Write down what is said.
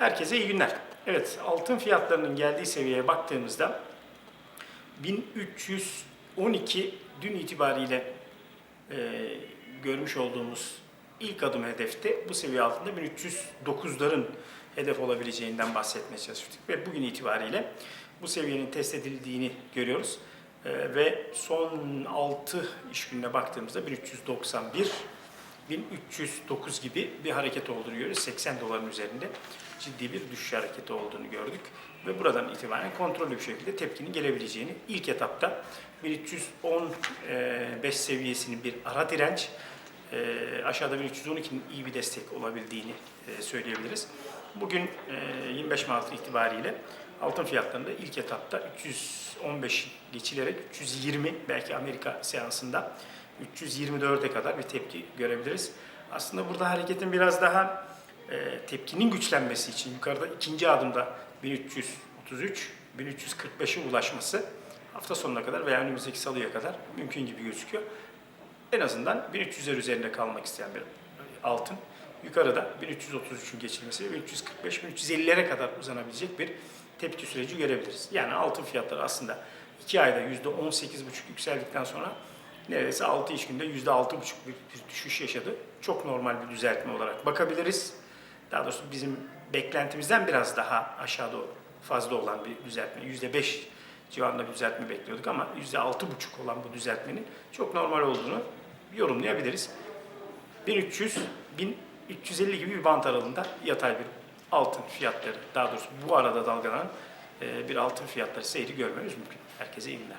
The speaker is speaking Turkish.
Herkese iyi günler. Evet, altın fiyatlarının geldiği seviyeye baktığımızda 1312 dün itibariyle e, görmüş olduğumuz ilk adım hedefte bu seviye altında 1309'ların hedef olabileceğinden bahsetmeye çalıştık ve bugün itibariyle bu seviyenin test edildiğini görüyoruz. E, ve son 6 iş gününe baktığımızda 1391 1309 gibi bir hareket olduğunu görüyoruz. 80 doların üzerinde ciddi bir düşüş hareketi olduğunu gördük. Ve buradan itibaren kontrollü bir şekilde tepkinin gelebileceğini ilk etapta 1315 seviyesinin bir ara direnç, e, aşağıda 1312'nin iyi bir destek olabildiğini e, söyleyebiliriz. Bugün e, 25 Mart itibariyle altın fiyatlarında ilk etapta 315 geçilerek 320 belki Amerika seansında 324'e kadar bir tepki görebiliriz. Aslında burada hareketin biraz daha e, tepkinin güçlenmesi için yukarıda ikinci adımda 1333, 1345'e ulaşması hafta sonuna kadar veya önümüzdeki salıya kadar mümkün gibi gözüküyor. En azından 1300'ler üzerinde kalmak isteyen bir altın yukarıda 1333'ün geçilmesi ve 1345-1350'lere kadar uzanabilecek bir tepki süreci görebiliriz. Yani altın fiyatları aslında 2 ayda %18,5 yükseldikten sonra neredeyse 6 iş günde %6,5 bir düşüş yaşadı. Çok normal bir düzeltme olarak bakabiliriz. Daha doğrusu bizim beklentimizden biraz daha aşağıda fazla olan bir düzeltme. %5 civarında bir düzeltme bekliyorduk ama %6,5 olan bu düzeltmenin çok normal olduğunu yorumlayabiliriz. 1300 1350 gibi bir bant aralığında yatay bir altın fiyatları, daha doğrusu bu arada dalgalanan e, bir altın fiyatları seyri görmemiz mümkün. Herkese iyi günler.